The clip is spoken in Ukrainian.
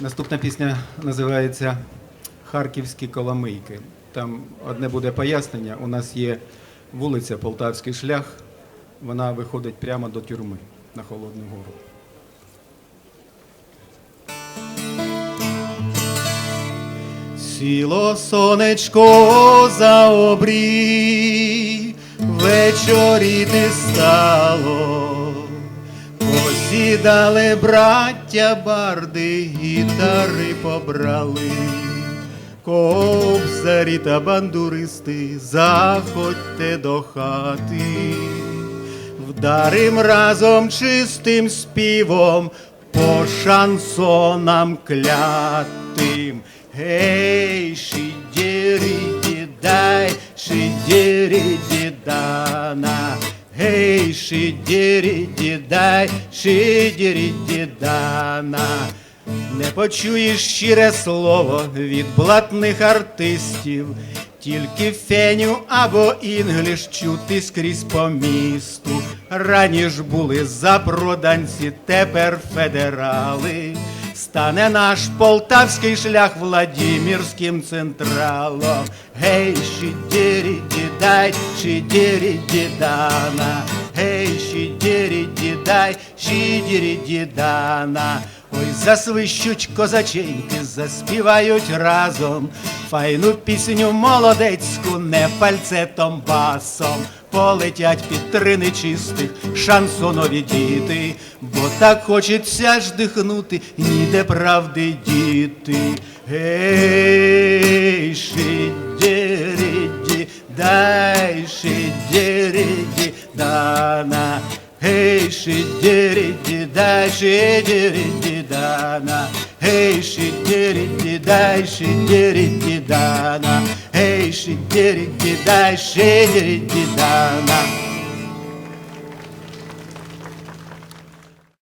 Наступна пісня називається Харківські коломийки. Там одне буде пояснення. У нас є вулиця Полтавський шлях. Вона виходить прямо до тюрми на Холодну Гору. Сіло сонечко за обрій, вечоріти стало, посідали браття барди, гітари побрали, кобзарі та бандуристи, заходьте до хати, вдарим разом чистим співом по шансонам клятим. Гей, шидєрі дідай, шидєрі дідана. Гей, шидєрі дідай, шидєрі дідана. Не почуєш щире слово від блатних артистів, тільки феню або інгліш чути скрізь по місту. Раніш були запроданці, тепер федерали. Стане наш полтавський шлях Владимирським централом. Гей, щидірі дідай, щидірі дідана. Гей, щидірі дідай, щидірі дідана. Ой, засвищуть козаченьки, заспівають разом файну пісню молодецьку, не фальцетом басом. Полетять під три нечистих шансонові діти, бо так хочеться ж дихнути, ніде правди діти. Гей, шидєріді, дай шидєріді, дана. Гей, шидєріді, дай Эй, дана. Гей, шидєріді, дай шидєріді, дана. Гей, шидєріді, дай шидєріді, дана.